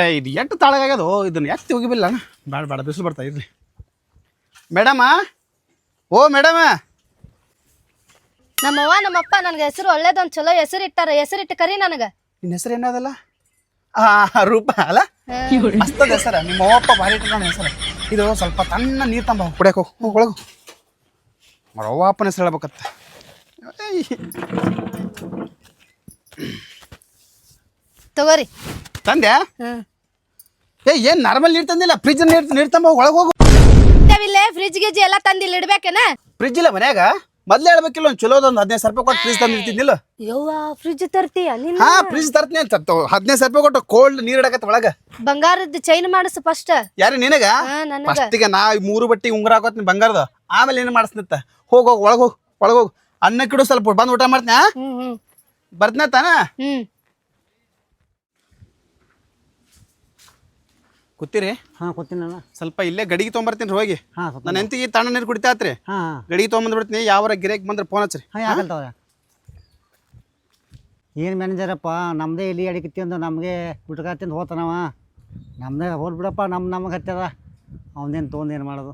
ಏ ಇದು ಎಷ್ಟು ತಾಳಗಾಗ್ಯದ ಇದನ್ನ ಎತ್ತಿ ಹೋಗಿಬಿಲ್ಲ ಬೇಡ ಬೇಡ ಬಿಸಿಲು ಬರ್ತಾ ಇರ್ರಿ ಮೇಡಮ? ಓ ಮೇಡಮ! ನಮ್ಮವ್ವ ನಮ್ಮಪ್ಪ ನನಗೆ ಹೆಸರು ಒಳ್ಳೇದೊಂದು ಚಲೋ ಹೆಸರು ಇಟ್ಟಾರ. ಹೆಸರಿಟ್ಟು ಕರಿ ನನಗೆ. ನಿನ್ನ ಹೆಸರು ಏನದಲ್ಲ ಆ ರೂಪ ಅಲ್ಲ? ಮಸ್ತದ ಹೆಸರ. ನಿಮ್ಮ ಅವ್ವಪ್ಪ ಭಾರಿ ಇಟ್ಕೊಂಡ ಹೆಸರು. ಇದು ಸ್ವಲ್ಪ ತಣ್ಣ ನೀರು ತಂಬ ಕುಡಿಯಕ್ಕೆ ಹೋಗು. ಒಳಗು. ಅವ್ವ ಅಪ್ಪನ ಹೆಸರು ಹೇಳ್ಬೇಕತ್ತ. ತಗೋರಿ. ತಂದೆ? ಏ ಏನ್ ನಾರ್ಮಲ್ ನೀರು ತಂದಿಲ್ಲ? ಫ್ರಿಜ್ ನೀರು ನೀರು ತಂಬ ಒಳಗೆ ಹೋಗು. ಇಲ್ಲೇ ಫ್ರಿಜ್ ಗಿಜ್ ಎಲ್ಲ ತಂದಿಲ್ಲ ಇಡ್ಬೇಕೇನ? ಫ್ರಿಜ್ ಇಲ್ಲ ಮನ್ಯಾಗ? ಮೊದ್ಲೇ ಹೇಳ್ಬೇಕಿಲ್ಲ ಒಂದು ಚಲೋದೊಂದು ಹದಿನೈದು ಸಾವಿರ ರೂಪಾಯಿ ಕೊಟ್ಟು ಫ್ರಿಜ್ ತಂದಿರ್ತಿದ್ದಿಲ್ಲ ಯವ್ವ ಫ್ರಿಜ್ ತರ್ತೀಯ ಹಾ ಫ್ರಿಜ್ ತರ್ತೀನಿ ಅಂತ. ಹದಿನೈದು ಸಾವಿರ ರೂಪಾಯಿ ಕೊಟ್ಟು ಕೋಲ್ಡ್ ನೀರು ಇಡಕತ್ತ ಒಳಗ. ಬಂಗಾರದ ಚೈನ್ ಮಾಡಿಸು ಫಸ್ಟ್ ಯಾರು ನಿನಗ? ಹಾ ನನಗ. ಫಸ್ಟಿಗೆ ನಾ ಈ ಮೂರು ಬಟ್ಟಿ ಉಂಗುರ ಹಾಕೋತೀನಿ ಬಂಗಾರದ. ಆಮೇಲೆ ಏನು ಮಾಡಿಸ್ನಿತ್ತ ಹೋಗ್ ಹೋಗ್ ಒಳಗ್ ಹೋಗ್ ಒಳಗ್ ಹೋಗ್. ಅನ್ನಕ್ಕಿಡು ಸ್ವಲ್ಪ ಬಂದು ಊಟ ಮಾಡ್ತೀನಿ? ಹ್ಮ್ ಹ್ಮ್. ಬರ್ತೀನ ತಾನ? ಹ್ಮ್. ಕೂತೀರಿ? ಹಾಂ ಕೂತೀನಲ್ಲ ಸ್ವಲ್ಪ ಇಲ್ಲೇ ಗಡಿಗೆ ತೊಗೊಂಬರ್ತೀನಿ ಹೋಗಿ ಹಾಂ ಸ್ವಲ್ಪ ನನ್ನ ಹೆಂಡತಿಗೆ ತಣ್ಣ ನೀರು ಕುಡಿತಾತ್ರಿ ಹಾಂ ಹಾಂ. ಗಡಿಗೆ ತೊಗೊಂಬಂದ್ಬಿಡ್ತೀನಿ ಯಾವರ ಗಿರೇಕ್ ಬಂದ್ರೆ ಫೋನ್ ಹಚ್ರಿ ಹಾಂ ಏನು ಮ್ಯಾನೇಜರಪ್ಪ ನಮ್ಮದೇ ಇಲ್ಲಿ ಅಡಿಕತಿ ಅಂದ್ರೆ ನಮಗೆ ಗುಟ್ಕ ತಿಂದು ನಮ್ದೇ ನಮ್ಮದೇ ಹೋಲ್ ಬಿಡಪ್ಪ ನಮ್ಮ ನಮಗೆ ಹತ್ತದ ಅವನೇನು ತೊಗೊಂಡು ಏನು ಮಾಡೋದು?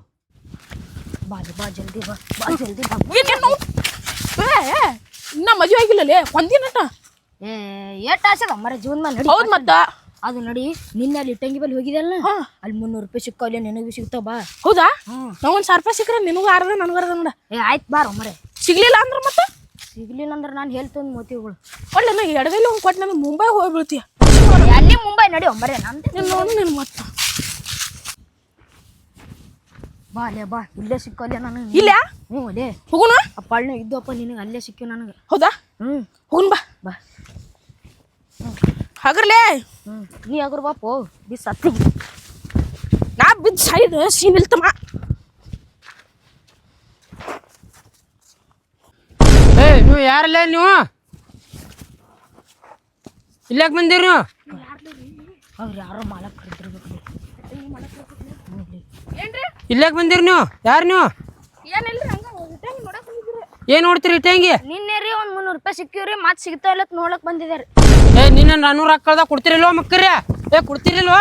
ಬಾ ಬಾ ಜಲ್ದಿ ಬಾ ಬಾ ಜಲ್ದಿ ಬಾ. ಏನೇನು ಇನ್ನ ಮದುವೆ ಆಗಿಲ್ಲಲೇ? ಒಂದಿನಟ ಏ ಏಟ್ ಆಸದ ಮರ ಜೀವನ ಹೌದ್ ಮತ್ತ. ಅದು ನೋಡಿ ನಿನ್ನೆ ಅಲ್ಲಿ ಇಟ್ಟಂಗಿ ಬಲ್ಲಿ ಹೋಗಿದಲ್ಲ ಅಲ್ಲಿ ಮುನ್ನೂರು ರೂಪಾಯಿ ಸಿಕ್ಕಲ್ಲ ನಿನಗೂ ಸಿಗ್ತಾವ ಬಾ. ಹೌದಾ? ನಾವ್ ಒಂದು ಸಾವಿರ ರೂಪಾಯಿ ಸಿಕ್ಕರೆ ನಿನಗೂ ಅರ್ಧ ನನಗೂ ಅರ್ಧ ನೋಡ. ಏ ಆಯ್ತು ಬಾರ ಮರೆ. ಸಿಗ್ಲಿಲ್ಲ ಅಂದ್ರೆ ಮತ್ತೆ? ಸಿಗ್ಲಿಲ್ಲ ಅಂದ್ರೆ ನಾನು ಹೇಳ್ತಂದು ಮೋತಿಗಳು. ಒಳ್ಳೆ ನಾ ಎಡಗೈಲಿ ಒಂದು ಕೊಟ್ಟು ನಾನು ಮುಂಬೈ ಹೋಗ್ಬಿಡ್ತೀಯ ಅಲ್ಲಿ ಮುಂಬೈ ನಡಿ ಒಮ್ಮರೆ ನಂದು ನೀನು ನೋಡಿ ನಿನ್ನ ಮತ್ತೆ. ಬಾ ಅಲ್ಲೇ ಬಾ. ಇಲ್ಲೇ ಸಿಕ್ಕಲ್ಲ ನನಗೆ. ಇಲ್ಲ ಹ್ಞೂ ಅಲ್ಲೇ ಹೋಗೋಣ? ಆ ಪಳ್ಳ ಇದ್ದಪ್ಪ ನಿನಗೆ ಅಲ್ಲೇ ಸಿಕ್ಕಿವ್ ನನಗೆ. ಹೌದಾ? ಹ್ಞೂ. ಹೋಗೋಣ ಬಾ. ಬಾ. ಹಾಗರ್ಲೇ. ನೀ ಹಗರ್ ಬಾಪು ಬಿಸ್ ಹತ್ತಿ. ನಾ ಬಿದ್ದು ಸೈಡ್ ಸೀನ್ ಇಲ್ತಮ್ಮ. ಏ ನೀವು ಯಾರಲ್ಲ ನೀವು? ಇಲ್ಲಾಕ್ ಬಂದಿರಿ ನೀವು? ಅವ್ರು ಯಾರೋ ಮಾಲಕ್ ಕರೆದಿರ್ಬೇಕು. ಇಲ್ಲಾಕ್ ಬಂದಿರಿ ನೀವು? ಯಾರು ನೀವು? ಏನಿಲ್ರಿ ಹಂಗ ರಿಟರ್ನ್ ನೋಡಕ್ ಬಂದಿದ್ರಿ. ಏನ್ ನೋಡ್ತೀರಿ ಇಟ್ಟಂಗಿ ನಿನ್ನೆ ರೀ ಒಂದು ಮುನ್ನೂರು ರೂಪಾಯಿ ಸಿಕ್ಕಿವ್ರಿ ಮತ್ತೆ ಸಿಗ್ತಾ ಇಲ್ಲ ನೋಡಕ್ ಬಂದಿದ್ದಾರೆ ಏ ನಿನ್ನ ನಾನೂರು ಕಳ್ದ ಕೊಡ್ತಿರಿಲ್ವ ಮಕ್ಕರ್ಯ ಏ ಕೊಡ್ತಿರಿಲ್ವ?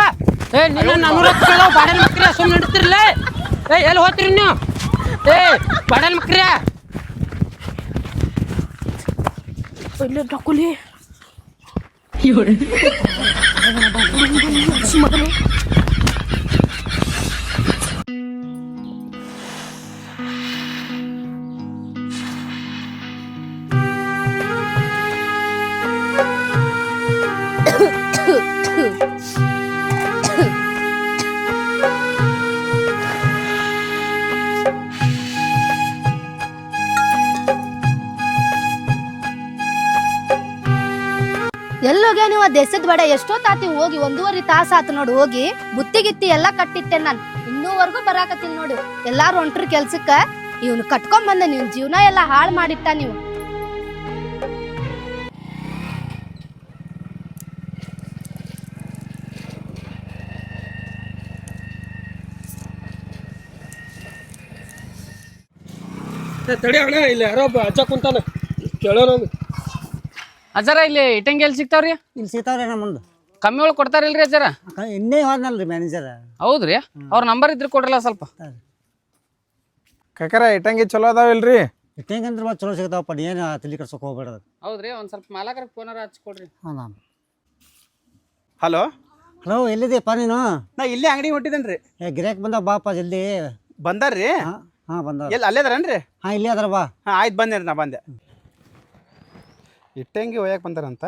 ಏ ನಿನ್ನ ನಾನೂರು ಕಳ್ದ ಬಾಡಲ್ ಮಕ್ಕರ್ಯ ಸುಮ್ಮನೆ ನಡೀತಿರ್ಲ? ಏ ಎಲ್ಲಿ ಹೋಗ್ತೀರಿ ನೀವು? ಏ ಬಾಡಲ್ ಮಕ್ಕರ್ಯ ಇಲ್ಲಿ ಡಾಕುಲಿ ಎಲ್ಲೋಗ್ಯ ನೀವ? ದೇಶದ ಬಡ ಎಷ್ಟೊತ್ತಾತಿ ಹೋಗಿ ಒಂದೂವರೆ ತಾಸ ಆತು ನೋಡಿ, ಹೋಗಿ ಬುತ್ತಿ ಗಿತ್ತಿ ಎಲ್ಲ ಕಟ್ಟಿಟ್ಟೆ ನಾನು. ಇನ್ನೂವರೆಗೂ ಬರಾಕತ್ತೀನಿ ನೋಡು. ಎಲ್ಲಾರು ಹೊಂಟ್ರ ಕೆಲ್ಸಕ್ಕ. ಇವನು ಕಟ್ಕೊಂಡ್ ಬಂದ ನೀವು ಜೀವನ ಎಲ್ಲ ಹಾಳು ಮಾಡಿಟ್ಟ ನೀವು. ತಡಿ ಅಣ್ಣ, ಇಲ್ಲಿ ಯಾರೋ ಅಜ್ಜ ಕುಂತಾನ. ಕೇಳೋಣ. ಅಜ್ಜಾರ ಇಲ್ಲಿ ಇಟ್ಟಂಗಿ ಎಲ್ಲಿ ಸಿಗ್ತಾವ್ರಿ? ಇಲ್ಲಿ ಸಿಗ್ತಾವ್ರಿ ನಮ್ಮ ಮುಂದೆ. ಕಮ್ಮಿ ಒಳಗೆ ಕೊಡ್ತಾರಿಲ್ರಿ ಅಜ್ಜಾರ? ಅಕ್ಕ, ಇನ್ನೇ ಹೋದ್ನಲ್ರಿ ಮ್ಯಾನೇಜರ್ ಹೌದ್ರಿ? ಅವ್ರ ನಂಬರ್ ಇದ್ರೆ ಕೊಡ್ರಲ್ಲ ಸ್ವಲ್ಪ. ಕಕರ ಇಟ್ಟಂಗಿ ಚಲೋ ಅದಾವಿಲ್ರಿ? ಇಟ್ಟಂಗಂದ್ರೆ ಮತ್ತೆ ಚಲೋ ಸಿಗ್ತಾವಪ್ಪ ಏನು ತಲೆ ಕಟ್ಸೋಕೆ ಹೋಗ್ಬೇಡ ಹೌದ್ರಿ ಒಂದು ಸ್ವಲ್ಪ ಮಾಲಕರ ಫೋನಾರ ಹಚ್ಕೊಡ್ರಿ ಹಾಂ ನಾನು. ಹಲೋ? ಹಲೋ ಎಲ್ಲಿದೆಯಪ್ಪ ನೀನು? ನಾ ಇಲ್ಲೇ ಅಂಗಡಿ ಹೊಂಟಿದ್ದೇನೆ ರೀ ಏ ಗಿರಾಕ್ ಬಂದ ಬಾಪ ಜಲ್ದಿ. ಬಂದಾರ್ರಿ? ಹಾಂ ಹಾಂ ಬಂದ ಎಲ್ಲಿ ಅಲ್ಲೇ ಅದಾರೇನ್ರಿ? ಹಾಂ ಇಲ್ಲೇ ಅದ್ರ ಬಾ. ಹಾಂ ಆಯ್ತು ಬಂದೇನ್ರಿ ನಾ ಬಂದೆ. ಇಟ್ಟಂಗಿ ಒಯ್ಯಕ್ಕೆ ಬಂದಾರಂತ.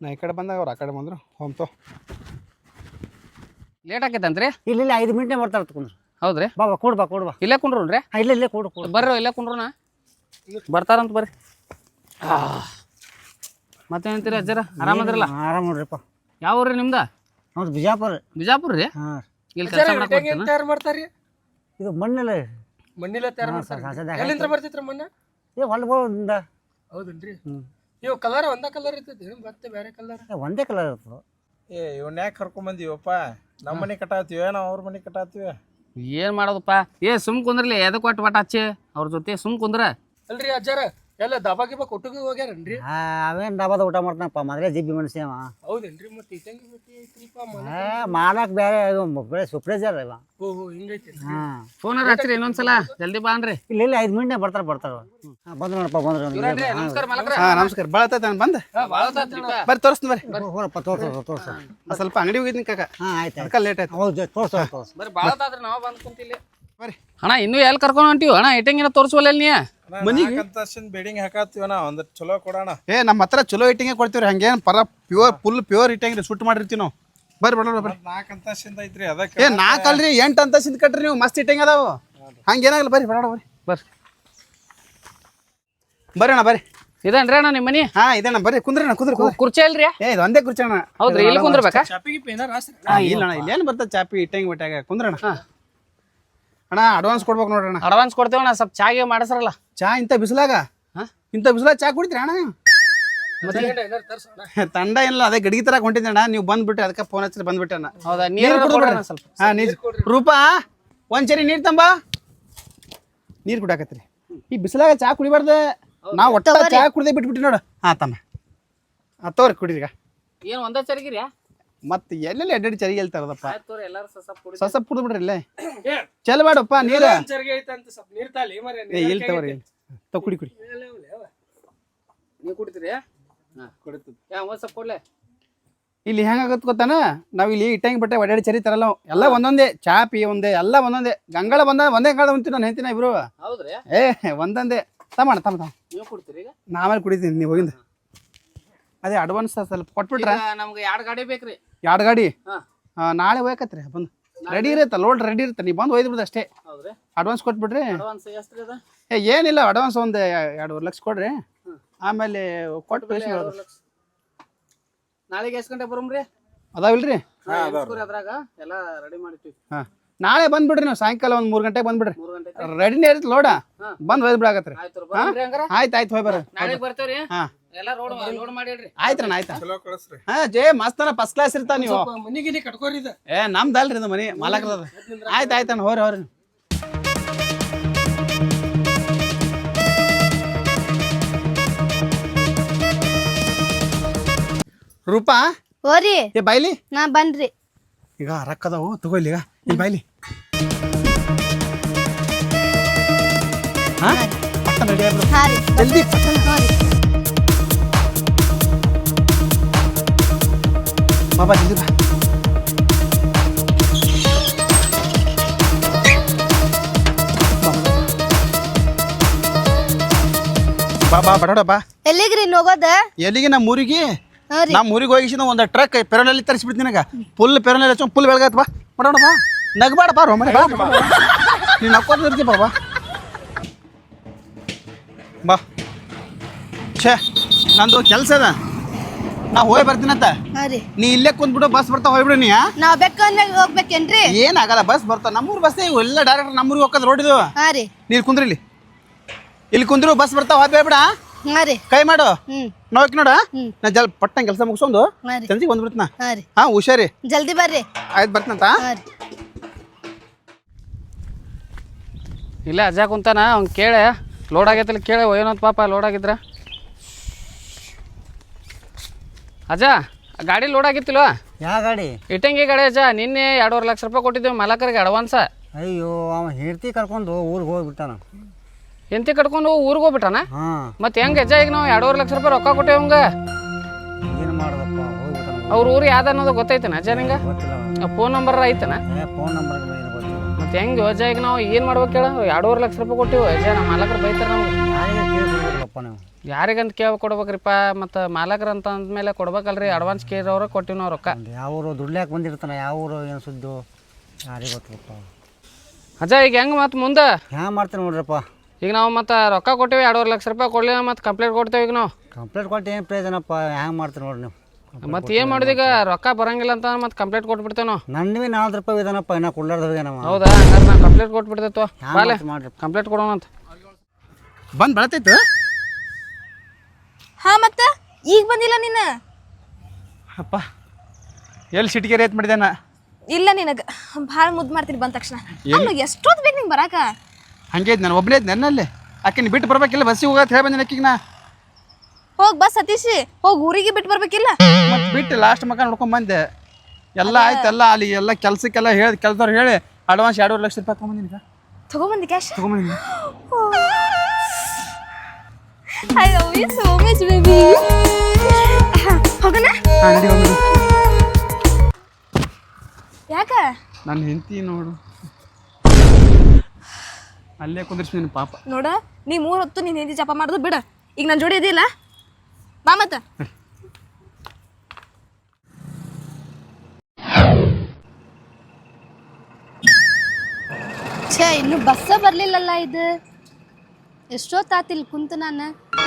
ನಾ ಈ ಕಡೆ ಬಂದಾಗ ಅವ್ರು ಆ ಕಡೆ ಬಂದರು. ಹೋಮ್ತೋ ಲೇಟ್ ಆಕೈತಂತ್ರಿ ಇಲ್ಲ ಇಲ್ಲ ಐದು ಮಿನಿಟ್ನೇ ಬರ್ತಾರೆ ಕುಂದ್ರು. ಹೌದ್ರಿ? ಬಾ ಬಾ ಕೊಡ್ಬಾ ಕೊಡು ಬಾ. ಇಲ್ಲೇ ಕುಂಡ್ರು ಹಾಂ ಇಲ್ಲ ಇಲ್ಲೇ ಕೊಡು ಕೊಡು. ಬರ್ರಿ ಇಲ್ಲೇ ನಾ. ಬರ್ತಾರಂತ ಬರ್ರಿ. ಮತ್ತೇನಂತೀರಿ ಅಜ್ಜಾರ? ಆರಾಮದ್ರಲ್ಲ ಆರಾಮ ನೋಡ್ರಿಪ್ಪ. ಯಾವ ಊರ್ರಿ ನಿಮ್ದ? ಹೌದು ಬಿಜಾಪುರ. ಬಿಜಾಪುರ ರೀ? ಹಾಂ. ಇಲ್ಲಿ ಕೆಲಸ ತಯಾರು ಮಾಡ್ತಾರ ಇದು ಮಣ್ಣೆಲ್ಲ ಮಣ್ಣಿಲ್ಲ ತಯಾರು ಮಾಡ್ತಾರೆ ಎಲ್ಲಿಂದ ಬರ್ತೈತ್ರಿ ಮಣ್ಣ? ಏ ಹೊಲ್ಗಳಿಂದ ಹೌದನ್ರಿ? ಹ್ಮ್. ಇವು ಕಲರ್ ಒಂದ ಕಲರ್ ಇರ್ತೈತಿ ಮತ್ತೆ ಬೇರೆ ಕಲರ್? ಏ, ಒಂದೇ ಕಲರ್ ಇರ್ತದೆ. ಏ ಇವನ್ ಯಾಕೆ ಕರ್ಕೊಂಬಂದಿವಪ್ಪ ನಮ್ಮ ಮನೆ ಕಟ್ಟಾತೀವಿ ನಾವು ಅವ್ರ ಮನೆ ಕಟ್ಟಾತೀವಿ? ಏನ್ ಮಾಡೋದಪ್ಪ? ಏ ಸುಮ್ ಕುಂದ್ರಲಿ ಎದಕ್ಕೆ ಒಟ್ಟು ಒಟ್ಟು ಹಚ್ಚಿ? ಅವ್ರ ಜೊತೆ ಸುಮ್ ಕುಂದ್ರ. ಅಲ್ರಿ ಅಜ್ಜಾರ ಎಲ್ಲ ದಬಾ ಗಿಬಾ ಕೊಟ್ಟಿಗೆ ಹೋಗ್ಯಾರನ್ರಿ? ಆ, ಅವೇನ್ ಡಾಬಾದ ಊಟ ಮಾಡ್ತಾನಪ್ಪ ಮೊದಲೇ ಜಿಬ್ಬಿ ಮನುಷ್ಯ ಅವ. ಹೌದೇನ್ರಿ ಮತ್ತೆ ಇಟ್ಟಂಗಿ ಗತಿ ಐತ್ರಿಪ್ಪ ಮನೆ ಏ ಮಾಡಕ್ ಬೇರೆ ಇದು ಬೇರೆ ಸುಪ್ರೇಜರ್ ಇವ. ಓಹೋ ಹಿಂಗೈತಿ ಹಾ. ಫೋನ್ ಹಚ್ಚ್ರಿ ಇನ್ನೊಂದ್ಸಲ ಜಲ್ದಿ ಬಾ ಅನ್ರಿ. ಇಲ್ಲ ಇಲ್ಲ ಐದು ಮಿನಿಟ್ ಬರ್ತಾರ ಬರ್ತಾರ ಹಾ ಬಂದ್ರು ನೋಡಪ್ಪ ಬಂದ್ರು ನಮಸ್ಕಾರ ಮಲಕ್ರ. ಹಾ ನಮಸ್ಕಾರ. ಭಾಳ ನಾನು ಬಂದೆ? ಬರ್ರಿ ತೋರಿಸ್ತೀನಿ ಬರ್ರಿ. ಹೋರಪ್ಪ ತೋರ್ಸ ತೋರ್ಸ ಆ ಸ್ವಲ್ಪ ಅಂಗಡಿ ಹೋಗಿದ್ದೀನಿ ಕಾಕ. ಹಾ ಆಯ್ತು ಅದಕ್ಕೆ ಲೇಟ್ ಆಯ್ತು. ಹೌದು ತೋರ್ಸ ತೋರ್ಸ. ಬರ್ರಿ ಭಾಳ ಆದ್ರೆ ನಾವು ಬಂದ್ ಕುಂತಿಲ್ಲ. ಅಣ್ಣ ಇನ್ನೂ ಎಲ್ಲಿ ಕರ್ಕೊಂಡು ಹೊಂಟಿವ್ ಅಣ್ಣ ಇಟ್ಟಂಗಿನ ತೋರಿಸುವಲ್ಲ ನೀ? ಮನಿಗೆ? ಬೇಡಿಂಗ್ ಹಾಕಾತೀವಿ ನಾ ಒಂದ್ ಚಲೋ ಕೊಡೋಣ. ಏ ನಮ್ಮ ಹತ್ರ ಚಲೋ ಇಟ್ಟಿಂಗೆ ಕೊಡ್ತೀವ್ರಿ ಹಂಗೇನು ಪರ ಪ್ಯೂರ್ ಫುಲ್ ಪ್ಯೂರ್ ಇಟ್ಟಂಗ್ರಿ ಸುಟ್ಟು ಮಾಡಿರ್ತೀವಿ ನಾವು. ಬರ್ರಿ ಬರ್ರಿ ಬರ್ರಿ. ನಾಲ್ಕು ಅಂತಸ್ತಿಂದ ಐತ್ರಿ ಅದಕ್ಕೆ ಏ ನಾಲ್ಕಲ್ರಿ ಎಂಟು ಅಂತಸ್ತಿಂದ ಸಿಂದ್ ಕಟ್ರಿ ನೀವು ಮಸ್ತ್ ಇಟ್ಟಂಗೆ ಅದಾವು. ಹಂಗೇನಾಗಲ್ಲ ಬರ್ರಿ ಬೇಡ ಬರ್ರಿ. ಬರ್ರಿ. ಬರ್ರಿ ಅಣ್ಣ ಬರ್ರಿ. ಇದೇನ್ರಿ ಅಣ್ಣ ನಿಮ್ಮ ಮನಿ? ಹಾ ಇದಣ್ಣ ಬರ್ರಿ ಕುಂದ್ರಿ ಅಣ್ಣ ಕುಂದ್ರಿ ಕುಂದ್ರಿ. ಕುರ್ಚಿ ಅಲ್ರಿ ಏ ಇದು ಒಂದೇ ಕುರ್ಚಿ ಅಣ್ಣ. ಹೌದ್ರಿ ಇಲ್ಲಿ ಕುಂದ್ರಬೇಕಾ? ಚಾಪಿಗೆ ಹಾ, ಇಲ್ಲ ಅಣ್ಣ ಇಲ್ಲೇನು ಬರ್ತದೆ ಚಾಪಿ ಇಟ್ಟಂಗಿ ಬಿಟ್ಟಾಗ ಕುಂದ್ರಣ್ಣ. ಅಣ್ಣ ಅಡ್ವಾನ್ಸ್ ಕೊಡ್ಬೇಕು ನೋಡ್ರಿ ಅಣ್ಣ. ಅಡ್ವಾನ್ಸ್ ಕೊಡ್ತೇವಣ್ಣ ಸ್ವಲ್ಪ ಚಾಗೆ ಮಾಡಿಸ್ರಲ್ಲ. ಚಾ ಇಂಥ ಬಿಸಿಲಾಗ? ಹಾ? ಇಂಥ ಬಿಸಿಲಾಗ ಚಾ ಕುಡಿತೀರಿ ಅಣ್ಣ ನೀವು? ತಂಡ ಇಲ್ಲ ಅದೇ ಗಡಿಗೆ ತರ ಹೊಂಟಿದ್ದೆ ಅಣ್ಣ. ನೀವು ಬಂದ್ಬಿಟ್ಟು ಅದಕ್ಕೆ ಫೋನ್ ಹಚ್ಚಿ ಬಂದ್ಬಿಟ್ಟೆ ಅಣ್ಣ. ಹೌದಾ? ನೀರು. ಸ್ವಲ್ಪ. ಹಾ ನೀರು ರೂಪಾ ಒಂದ್ ಚರಿ ನೀರ್ ತಂಬಾ. ನೀರು ಕುಡಾಕತ್ರಿ ಈ ಬಿಸಿಲಾಗ ಚಾ ಕುಡಿಬಾರ್ದ. ನಾವು ಒಟ್ಟ ಚಾ ಕುಡ್ದೆ ಬಿಟ್ಬಿಟ್ಟು ನೋಡು. ಹಾ ತಮ್ಮ. ಆ ತೋರಿ ಕುಡೀರಿ ಈಗ. ಏನು ಒಂದೇ ಚರಿಗಿರಿ ಮತ್ತೆ ಎಲ್ಲೆಲ್ಲಿ ಎಡ್ಡೆಡ್ ಚರಿ ಹೇಳ್ತಾರದಪ್ಪ? ತರದಪ್ಪ ಆಯ್ತು ಎಲ್ಲಾರು ಸ್ವಲ್ಪ ಕುಡಿ ಸಸ ಕುಡ್ದು ಬಿಡ್ರಿ ಇಲ್ಲೇ. ಬೇಡಪ್ಪ ನೀರ. ನೀರು ಸ್ವಲ್ಪ ತಾಲಿ ಮರ ಏ ಇಲ್ಲಿ ತಗೋರಿ ತಗೋ ಕುಡಿ ಕುಡಿ. ನೀವು ಕುಡಿತೀರಿ? ಹಾಂ ಕುಡಿತದ ಯಾ ಒಂದು ಸ್ವಲ್ಪ ಕೊಡ್ಲೆ. ಇಲ್ಲಿ ಹೆಂಗಾಗತ್ ಗೊತ್ತಾನ? ನಾವ್ ಇಲ್ಲಿ ಇಟ್ಟಂಗ್ ಬಟ್ಟೆ ಒಡ್ಯಾಡಿ ಚರಿ ತರಲ್ಲ ನಾವು. ಎಲ್ಲ ಒಂದೊಂದೇ ಚಾಪಿ ಒಂದೇ ಎಲ್ಲ ಒಂದೊಂದೇ. ಗಂಗಳ ಬಂದ ಒಂದೇ ಕಾಲ ಉಂಟು ನಾನು ಹೇಳ್ತೀನಿ ಇಬ್ರು? ಹೌದ್ರಿ? ಏ ಒಂದೊಂದೇ. ತಮ್ಮ ತಮ್ಮ ತಮ್ಮ. ನೀವು ಕುಡ್ತೀರಿ ಈಗ? ನಾವೇಲೆ ಕುಡಿತೀನಿ ನೀವು ಹೋಗಿಂದ. ಅದೇ ಅಡ್ವಾನ್ಸ್ ಸ್ವಲ್ಪ ಕೊಟ್ಬಿಟ್ರೆ. ಈಗ ನಮ್ಗೆ ಎರಡು ಗಾಡಿ ಬೇಕ್ರಿ. ಎರಡು ಗಾಡಿ? ಹಾ. ನಾಳೆ ಹೋಯ್ಕತ್ರಿ ಬಂದು. ರೆಡಿ ಇರುತ್ತೆ ಲೋಡ್ ರೆಡಿ ಇರುತ್ತೆ. ನೀವು ಬಂದು ಒಯ್ದು ಬಿಡ್ದು ಅಷ್ಟೇ. ಹೌದ್ರಿ. ಅಡ್ವಾನ್ಸ್ ಕೊಟ್ಬಿಡ್ರಿ. ಅಡ್ವಾನ್ಸ್ ಎಷ್ಟು ಅದ? ಏ ಏನಿಲ್ಲ ಅಡ್ವಾನ್ಸ್ ಒಂದು ಎರಡೂವರೆ ಲಕ್ಷ ಕೊಡ್ರಿ. ಆಮೇಲೆ ಕೊಟ್ಟು ಕಳಿಸಿ ಹೇಳೋದು ನಾಳೆಗೆ ಎಷ್ಟು ಗಂಟೆ ಬರೋಮ್ರಿ? ಅದಾವಿಲ್ರಿ? ಅದ್ರಾಗ. ಎಲ್ಲ ರೆಡಿ ಮಾಡಿರ್ತೀವಿ ಹಾಂ. ನಾಳೆ ಬಂದ್ಬಿಡ್ರಿ ನೀವು ಸಾಯಂಕಾಲ ಒಂದು ಮೂರು ಗಂಟೆಗೆ ಬಂದ್ಬಿಡ್ರಿ ಮೂರು ಗಂಟೆ ರೆಡಿನೇ ಇರುತ್ತೆ ಲೋಡ. ಹಾ. ಬಂದು ಒಯ್ದು ಬಿಡಾಕತ್ರಿ. ಆಯ್ತು ಬರ್ರಿ ಹಂಗಾರ. ಆಯ್ತು ಆಯ್ತು ಹೋಗಿ ಬರ್ರಿ. ನಾಳೆಗೆ ಬರ್ತೇವ್ರಿ? ಹಾಂ. ಎಲ್ಲ ರೋಡ್ ಮಾಡಿಡ್ರಿ ಆಯ್ತ್ರಣ್ಣ ಆಯ್ತಾ? ಚಲೋ ಕಳಿಸ್ರಿ. ಹಾ ಜೇ ಮಸ್ತನ ಫಸ್ಟ್ ಕ್ಲಾಸ್ ಇರ್ತಾ ನೀವು. ಮನಿಗಿನಿ ಕಟ್ಕೋರಿ ಇದು. ಏ ನಮ್ದಲ್ರಿ ಇದು ಮನಿ ಮಾಲಕರದ ಆಯ್ತು ಆಯ್ತಣ್ಣ ಹೋರಿ ಹೋರಿ. ರೂಪಾ? ಓರಿ ಏ ಬೈಲಿ ನಾ ಬನ್ರಿ ಈಗ ರೊಕ್ಕದವು ತಗೋಲಿ ಈಗ. ಈ ಬಾಯ್ಲಿ. ಹಾ? ಪಟ್ಟ ರೆಡಿ ಆಗ್ಬಿಡು ಹಾ ರೀ ಜಲ್ದಿ ಪಟ್ಟ ಹ್ಞೂ ರೀ ಬಾಬಾ ಜಲ್ದಿ ಬಾ ಬಾ ಬಾ ಬಡೋಡ ಬಾ. ಎಲ್ಲಿಗ್ರಿ ಇನ್ನು ಹೋಗೋದ? ಎಲ್ಲಿಗೆ ನಮ್ಮ ಊರಿಗೆ? ರೀ. ನಮ್ಮ ಊರಿಗೆ ಹೋಗಿಸಿದ ಒಂದು ಟ್ರಕ್ ಪೆರೋನಲ್ಲಿ ತರಿಸ್ಬಿಡ್ತೀನಿ ನಿನಗ. ಫುಲ್ ಪೆರೋನಲ್ಲಿ ಹಚ್ಚೋ ಫುಲ್ ಬೆಳಗಾಯ್ತು ಬಾ. ಮಾಡೋಣ ಬಾ. ನಗ್ಬೇಡ ಬಾ ರೋಮನೆ ಬಾ. ನೀನು ನಕ್ಕೋತ ಬಾ ಬಾ. ಛೇ ನಂದು ಕೆಲಸ ಅದ ನಾ ಹೋಗಿ ಬರ್ತೀನಂತ ಹಾ ರೀ. ನೀ ಇಲ್ಲೇ ಕುಂದ್ಬಿಟ್ಟು ಬಸ್ ಬರ್ತಾ ಹೋಗ್ಬಿಡು ನೀ ಆ? ನಾವ್ ಬೆಕ್ಕಂದಾಗ ಹೋಗ್ಬೇಕೇನ್ರಿ? ಏನಾಗಲ್ಲ ಬಸ್ ಬರ್ತಾ ನಮ್ಮೂರು ಬಸ್ ಎಲ್ಲ ಡೈರೆಕ್ಟ್ ನಮ್ಮೂರಿಗೆ ಹೋಗೋದು ರೋಡ್ ಇದು. ಹಾ ರೀ. ನೀರು ಕುಂದ್ರಿ ಇಲ್ಲಿ. ಇಲ್ಲಿ ಕುಂದ್ರು ಬಸ್ ಬರ್ತಾ ಹೋಗ್ಬೇಡ ಹಾ ರೀ. ಕೈ ಮಾಡು. ಹ್ಮ್. ನೋಕ್ ನೋಡ. ಹ್ಮ್. ನಾ ಜಲ್ ಪಟ್ಟಂಗೆ ಕೆಲಸ ಮುಗಿಸೋದು ಜಲ್ದಿ ರೀ. ಸಂಜೆಗೆ ಬಂದ್ಬಿಡ್ತೀನ ಹಾ ರೀ. ಹಾಂ ಹುಷಾರಿ. ಜಲ್ದಿ ಬರ್ರಿ. ಆಯ್ತು ಬರ್ತೀನಂತ ಹಾ ರೀ. ಇಲ್ಲ ಅಜ್ಜ ಕುಂತಾನ ಅವ್ನು ಕೇಳೆ. ಲೋಡ್ ಆಗೈತಲ್ಲ ಕೇಳೆ ಏನಂತ ಪಾಪ ಲೋಡ್ ಆಗಿದ್ರ. ಅಜ್ಜ ಗಾಡಿ ಲೋಡ್ ಆಗಿತ್ತಿಲ್ವ ಯಾವ ಗಾಡಿ? ಇಟ್ಟಂಗಿ ಗಾಡಿ ಅಜ್ಜ ನಿನ್ನೆ ಎರಡೂವರೆ ಲಕ್ಷ ರೂಪಾಯಿ ಕೊಟ್ಟಿದ್ದೇವೆ ಮಲಕರಿಗೆ ಅಡ್ವಾನ್ಸ ಅಯ್ಯೋ ಅವ ಹೆಂಡತಿ ಕರ್ಕೊಂಡು ಊರಿಗೆ ಹೋಗ್ಬಿಟ್ಟಾನ. ಹೆಂಡತಿ ಕಟ್ಕೊಂಡು ಊರಿಗೆ ಹೋಗ್ಬಿಟ್ಟಾನ ಹಾಂ. ಮತ್ತೆ ಹೆಂಗೆ ಅಜ್ಜ ಈಗ ನಾವು ಎರಡೂವರೆ ಲಕ್ಷ ರೂಪಾಯಿ ರೊಕ್ಕ ಕೊಟ್ಟೇವೆ ಹಂಗೆ? ಏನು ಮಾಡ್ದಪ್ಪ ಹೋಗ್ಬಿಟ್ಟಾನ ಅವ್ರ ಊರು ಯಾವ್ದು ಅನ್ನೋದು ಗೊತ್ತೈತನ ಅಜ್ಜ ನಿಂಗೆ? ಗೊತ್ತಿಲ್ಲ ಫೋನ್ ನಂಬರ್ ಐತನ? ಫೋನ್ ನಂಬರ್ ಏನು ಗೊತ್ತಿಲ್ಲ. ಮತ್ತೆ ಹೆಂಗೆ ಅಜ್ಜ ಈಗ ನಾವು ಏನು ಮಾಡ್ಬೇಕು ಹೇಳ ಎರಡೂವರೆ ಲಕ್ಷ ರೂಪಾಯಿ ಕೊಟ್ಟಿವಿ ಅಜ್ಜ ನಮ್ಮ ಮಾಲಕರು ಬೈತಾರೆ ನಮ್ಗೆ. ಯಾರಿಗೆ ಕೇಳ್ಬಿಡ್ಬೇಕಪ್ಪ ನೀವು? ಯಾರಿಗಂತ ಕೇಳಿ ಕೊಡ್ಬೇಕ್ರಿಪ್ಪ ಮತ್ತು ಮಾಲಕರು ಅಂತ ಅಂದಮೇಲೆ ಕೊಡ್ಬೇಕಲ್ರಿ ಅಡ್ವಾನ್ಸ್ ಕೇಳಿದವ್ರು ಕೊಟ್ಟಿವಿ ನಾವು ರೊಕ್ಕ. ಒಂದು ಯಾವ ಊರು ದುಡ್ಲ್ಯಾಕೆ ಬಂದಿರ್ತಾನೆ ಯಾವ ಊರು ಏನು ಸುದ್ದು ಯಾರಿಗೆ ಗೊತ್ತಪ್ಪ ಅಜ್ಜ ಈಗ ಹೆಂಗೆ ಮತ್ತೆ ಮುಂದೆ? ಹ್ಯಾಂಗ ಮಾಡ್ತೀನಿ ನೋಡ್ರಪ್ಪ. ಈಗ ನಾವು ಮತ್ತೆ ರೊಕ್ಕ ಕೊಟ್ಟಿವಿ ಎರಡೂವರೆ ಲಕ್ಷ ರೂಪಾಯಿ ಕೊಡಲಿಲ್ಲ ಮತ್ತೆ ಕಂಪ್ಲೇಂಟ್ ಕೊಡ್ತೇವೆ ಈಗ ನಾವು. ಕಂಪ್ಲೇಂಟ್ ಕೊಟ್ಟು ಏನು ಪ್ರಯೋಜನಪ್ಪ ಹ್ಯಾಂಗೆ ಮಾಡ್ತೀನಿ ನೋಡ್ರಿ ನೀವು. ಮತ್ತೆ ಏನ್ ಈಗ? ರೊಕ್ಕ ಬರಂಗಿಲ್ಲ ಅಂತ ಮತ್ತೆ ಕಂಪ್ಲೇಂಟ್ ಕೊಟ್ಬಿಡ್ತೇವೆ ನಾವು. ನನ್ನವೇ ನಾಲ್ಕು ರೂಪಾಯಿ ಇದಾನಪ್ಪ ಇನ್ನ ಕುಳ್ಳಾರ್ದವ್ರಿಗೆ ನಾವು ಹೌದಾ? ಹಂಗಾರೆ ನಾ ಕಂಪ್ಲೇಂಟ್ ಕೊಟ್ಬಿಡ್ತೇವೆ ಮಾಡ್ರಿ. ಕಂಪ್ಲೇಂಟ್ ಕೊಡೋಣ ಅಂತ. ಬಂದು ಬೆಳತೈತು? ಹಾ ಮತ್ತ? ಈಗ ಬಂದಿಲ್ಲ ನೀನು? ಅಪ್ಪ ಎಲ್ಲಿ ಸಿಟಿಗೆ ರೇತ್ ಮಾಡಿದೆ ನಾ? ಇಲ್ಲ ನಿನಗ. ಭಾಳ ಮುದ್ದು ಮಾಡ್ತೀನಿ ಬಂದ ತಕ್ಷಣ. ಅಲ್ಲ ಎಷ್ಟೊತ್ತು ಬೇಕು ನಿಂಗೆ ಬರಾಕ? ಹಂಗೆ ಇದ್ ನಾನು ಒಬ್ಬನೇ ಇದ್ದೆ ನನ್ನಲ್ಲಿ ಅಕ್ಕಿನ ಬಿಟ್ಟು ಬರ್ಬೇಕಿಲ್ಲ ಬಸ್ಸಿಗೆ ಹೋಗತ್ ಹೇಳಿ ಬಂದಿನ ಅಕ್ಕಿಗೆ ನಾ. ಹೋಗಿ ಬಸ್ ಸತೀಶಿ ಹೋಗಿ ಊರಿಗೆ ಬಿಟ್ಟು ಬರ್ಬೇಕಿಲ್ಲ? ಮತ್ತೆ ಬಿಟ್ಟು ಲಾಸ್ಟ್ ಮಕ ನೋಡ್ಕೊಂಡು ಬಂದೆ. ಎಲ್ಲ ಆಯ್ತು ಎಲ್ಲ ಅಲ್ಲಿ ಎಲ್ಲ ಕೆಲಸಕ್ಕೆಲ್ಲ ಹೇಳಿ ಕೆಲಸದವ್ರು ಹೇಳಿ ಅಡ್ವಾನ್ಸ್ ಎರಡೂವರೆ ಲಕ್ಷ ರೂಪಾಯಿ ತೊಗೊಂಬಂದಿನಿ ತಗೊಂಬಂದಿ cash ತೊಗೊಂಬಂದಿನಿ I love you so much baby ಹೋಗೋಣ? ಹಾಂ ನಡಿ. ಯಾಕ? ನನ್ನ ಹೆಂಡತಿ ನೋಡು. ಅಲ್ಲೇ ಕುಂದಿರ್ಸ್ತೀನಿ ಪಾಪ. ನೋಡ ನೀ ಮೂರ್ ಹೊತ್ತು ನೀನ್ ಹಿಂದಿ ಜಪ ಮಾಡೋದು ಬಿಡ. ಈಗ ನನ್ನ ಜೋಡಿ ಇದಿಲ್ಲ ಬಾ ಮತ್ತ. ಛೇ ಇನ್ನು ಬಸ್ಸ ಬರ್ಲಿಲ್ಲಲ್ಲ ಇದು. ಎಷ್ಟೊತ್ತಾತಿಲ್ ಕುಂತ ನಾನು?